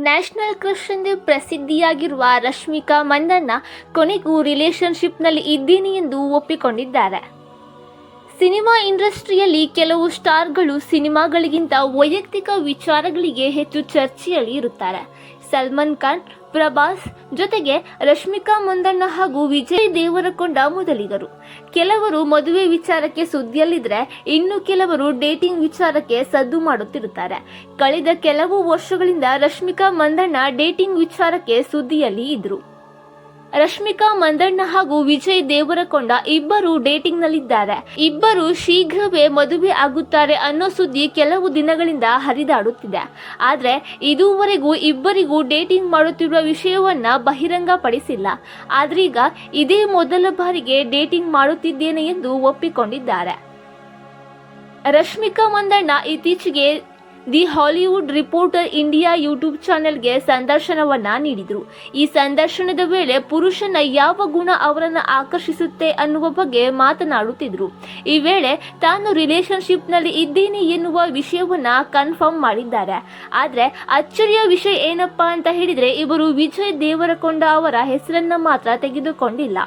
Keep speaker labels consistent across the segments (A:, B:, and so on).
A: National crush ಎಂದು ಪ್ರಸಿದ್ಧಿಯಾಗಿರುವ ರಶ್ಮಿಕಾ ಮಂದಣ್ಣ ಕೊನೆಗೂ ರಿಲೇಶನ್ಶಿಪ್ನಲ್ಲಿ ಇದ್ದೀನಿ ಎಂದು ಒಪ್ಪಿಕೊಂಡಿದ್ದಾರೆ. ಸಿನಿಮಾ ಇಂಡಸ್ಟ್ರಿಯಲ್ಲಿ ಕೆಲವು ಸ್ಟಾರ್ಗಳು ಸಿನಿಮಾಗಳಿಗಿಂತ ವೈಯಕ್ತಿಕ ವಿಚಾರಗಳಿಗೆ ಹೆಚ್ಚು ಚರ್ಚೆಯಲ್ಲಿ ಇರುತ್ತಾರೆ. ಸಲ್ಮಾನ್ ಖಾನ್ ಪ್ರಭಾಸ್ ಜೊತೆಗೆ ರಶ್ಮಿಕಾ ಮಂದಣ್ಣ ಹಾಗೂ ವಿಜಯ್ ದೇವರಕೊಂಡ ಮೊದಲಿಗರು. ಕೆಲವರು ಮದುವೆ ವಿಚಾರಕ್ಕೆ ಸುದ್ದಿಯಲ್ಲಿದ್ರೆ ಇನ್ನು ಕೆಲವರು ಡೇಟಿಂಗ್ ವಿಚಾರಕ್ಕೆ ಸದ್ದು ಮಾಡುತ್ತಿರುತ್ತಾರೆ. ಕಳೆದ ಕೆಲವು ವರ್ಷಗಳಿಂದ ರಶ್ಮಿಕಾ ಮಂದಣ್ಣ ಡೇಟಿಂಗ್ ವಿಚಾರಕ್ಕೆ ಸುದ್ದಿಯಲ್ಲಿ ಇದ್ರು. ರಶ್ಮಿಕಾ ಮಂದಣ್ಣ ಹಾಗೂ ವಿಜಯ್ ದೇವರಕೊಂಡ ಇಬ್ಬರು ಡೇಟಿಂಗ್ ನಲ್ಲಿದ್ದಾರೆ ಇಬ್ಬರು ಶೀಘ್ರವೇ ಮದುವೆ ಆಗುತ್ತಾರೆ ಅನ್ನೋ ಸುದ್ದಿ ಕೆಲವು ದಿನಗಳಿಂದ ಹರಿದಾಡುತ್ತಿದೆ. ಆದ್ರೆ ಇದುವರೆಗೂ ಇಬ್ಬರಿಗೂ ಡೇಟಿಂಗ್ ಮಾಡುತ್ತಿರುವ ವಿಷಯವನ್ನ ಬಹಿರಂಗಪಡಿಸಿಲ್ಲ. ಆದ್ರೀಗ ಇದೇ ಮೊದಲ ಬಾರಿಗೆ ಡೇಟಿಂಗ್ ಮಾಡುತ್ತಿದ್ದೇನೆ ಎಂದು ಒಪ್ಪಿಕೊಂಡಿದ್ದಾರೆ. ರಶ್ಮಿಕಾ ಮಂದಣ್ಣ ಇತ್ತೀಚೆಗೆ the Hollywood reporter India YouTube ಚಾನೆಲ್ಗೆ ಸಂದರ್ಶನವನ್ನ ನೀಡಿದರು. ಈ ಸಂದರ್ಶನದ ವೇಳೆ ಪುರುಷನ ಯಾವ ಗುಣ ಅವರನ್ನು ಆಕರ್ಷಿಸುತ್ತೆ ಅನ್ನುವ ಬಗ್ಗೆ ಮಾತನಾಡುತ್ತಿದ್ರು. ಈ ವೇಳೆ ತಾನು ರಿಲೇಶನ್ಶಿಪ್ನಲ್ಲಿ ಇದ್ದೇನೆ ಎನ್ನುವ ವಿಷಯವನ್ನ ಕನ್ಫರ್ಮ್ ಮಾಡಿದ್ದಾರೆ. ಆದರೆ ಅಚ್ಚರಿಯ ವಿಷಯ ಏನಪ್ಪಾ ಅಂತ ಹೇಳಿದ್ರೆ ಇವರು ವಿಜಯ್ ದೇವರಕೊಂಡ ಅವರ ಹೆಸರನ್ನ ಮಾತ್ರ ತೆಗೆದುಕೊಂಡಿಲ್ಲ.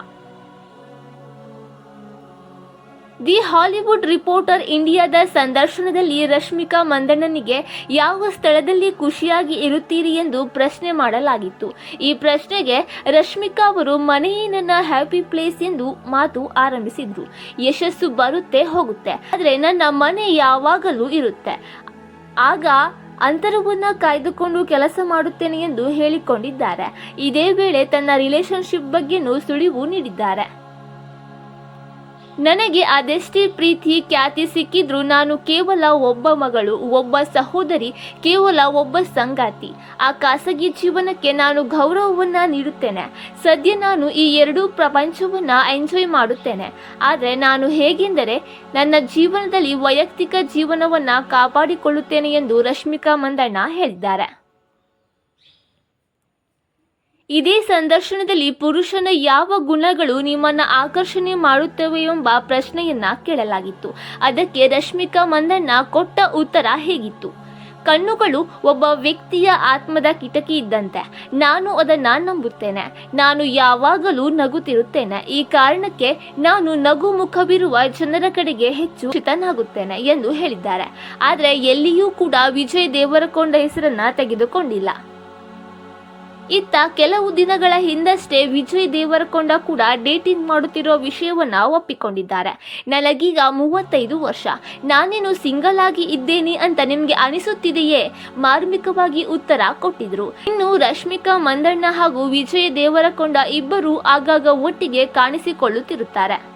A: ದಿ ಹಾಲಿವುಡ್ ರಿಪೋರ್ಟರ್ ಇಂಡಿಯಾದ ಸಂದರ್ಶನದಲ್ಲಿ ರಶ್ಮಿಕಾ ಮಂದಣ್ಣನಿಗೆ ಯಾವ ಸ್ಥಳದಲ್ಲಿ ಖುಷಿಯಾಗಿ ಇರುತ್ತೀರಿ ಎಂದು ಪ್ರಶ್ನೆ ಮಾಡಲಾಗಿತ್ತು. ಈ ಪ್ರಶ್ನೆಗೆ ರಶ್ಮಿಕಾ ಅವರು, ಮನೆಯೇ ನನ್ನ ಹ್ಯಾಪಿ ಪ್ಲೇಸ್ ಎಂದು ಮಾತು ಆರಂಭಿಸಿದ್ರು. ಯಶಸ್ಸು ಬರುತ್ತೆ, ಹೋಗುತ್ತೆ. ಆದರೆ ನನ್ನ ಮನೆ ಯಾವಾಗಲೂ ಇರುತ್ತೆ. ಆಗ ಅಂತರವನ್ನು ಕಾಯ್ದುಕೊಂಡು ಕೆಲಸ ಮಾಡುತ್ತೇನೆ ಎಂದು ಹೇಳಿಕೊಂಡಿದ್ದಾರೆ. ಇದೇ ವೇಳೆ ತನ್ನ ರಿಲೇಶನ್ಶಿಪ್ ಬಗ್ಗೆನೂ ಸುಳಿವು ನೀಡಿದ್ದಾರೆ. ನನಗೆ ಅದೆಷ್ಟೇ ಪ್ರೀತಿ, ಖ್ಯಾತಿ ಸಿಕ್ಕಿದ್ರೂ ನಾನು ಕೇವಲ ಒಬ್ಬ ಮಗಳು, ಒಬ್ಬ ಸಹೋದರಿ, ಕೇವಲ ಒಬ್ಬ ಸಂಗಾತಿ. ಆ ಖಾಸಗಿ ಜೀವನಕ್ಕೆ ನಾನು ಗೌರವವನ್ನ ನೀಡುತ್ತೇನೆ. ಸದ್ಯ ನಾನು ಈ ಎರಡೂ ಪ್ರಪಂಚವನ್ನ ಎಂಜಾಯ್ ಮಾಡುತ್ತೇನೆ. ಆದರೆ ನಾನು ಹೇಗೆಂದರೆ, ನನ್ನ ಜೀವನದಲ್ಲಿ ವೈಯಕ್ತಿಕ ಜೀವನವನ್ನ ಕಾಪಾಡಿಕೊಳ್ಳುತ್ತೇನೆ ಎಂದು ರಶ್ಮಿಕಾ ಮಂದಣ್ಣ ಹೇಳಿದ್ದಾರೆ. ಇದೇ ಸಂದರ್ಶನದಲ್ಲಿ ಪುರುಷನ ಯಾವ ಗುಣಗಳು ನಿಮ್ಮನ್ನ ಆಕರ್ಷಣೆ ಮಾಡುತ್ತವೆ ಎಂಬ ಪ್ರಶ್ನೆಯನ್ನ ಕೇಳಲಾಗಿತ್ತು. ಅದಕ್ಕೆ ರಶ್ಮಿಕಾ ಮಂದಣ್ಣ ಕೊಟ್ಟ ಉತ್ತರ ಹೇಗಿತ್ತು? ಕಣ್ಣುಗಳು ಒಬ್ಬ ವ್ಯಕ್ತಿಯ ಆತ್ಮದ ಕಿಟಕಿ ಇದ್ದಂತೆ. ನಾನು ಅದನ್ನ ನಂಬುತ್ತೇನೆ. ನಾನು ಯಾವಾಗಲೂ ನಗುತ್ತಿರುತ್ತೇನೆ. ಈ ಕಾರಣಕ್ಕೆ ನಾನು ನಗು ಮುಖವಿರುವ ಜನರ ಕಡೆಗೆ ಹೆಚ್ಚು ಚಿತನಾಗುತ್ತೇನೆ ಎಂದು ಹೇಳಿದ್ದಾರೆ. ಆದರೆ ಎಲ್ಲಿಯೂ ಕೂಡ ವಿಜಯ್ ದೇವರಕೊಂಡ ಹೆಸರನ್ನ ತೆಗೆದುಕೊಂಡಿಲ್ಲ. ಇತ್ತ ಕೆಲವು ದಿನಗಳ ಹಿಂದಷ್ಟೇ ವಿಜಯ್ ದೇವರಕೊಂಡ ಕೂಡ ಡೇಟಿಂಗ್ ಮಾಡುತ್ತಿರೋ ವಿಷಯವನ್ನ ಒಪ್ಪಿಕೊಂಡಿದ್ದಾರೆ. ನನಗೀಗ ಮೂವತ್ತೈದು ವರ್ಷ. ನಾನೇನು ಸಿಂಗಲ್ ಆಗಿ ಇದ್ದೇನೆ ಅಂತ ನಿಮಗೆ ಅನಿಸುತ್ತಿದೆಯೇ? ಮಾರ್ಮಿಕವಾಗಿ ಉತ್ತರ ಕೊಟ್ಟಿದ್ರು. ಇನ್ನು ರಶ್ಮಿಕಾ ಮಂದಣ್ಣ ಹಾಗೂ ವಿಜಯ್ ದೇವರಕೊಂಡ ಇಬ್ಬರು ಆಗಾಗ ಒಟ್ಟಿಗೆ ಕಾಣಿಸಿಕೊಳ್ಳುತ್ತಿರುತ್ತಾರೆ.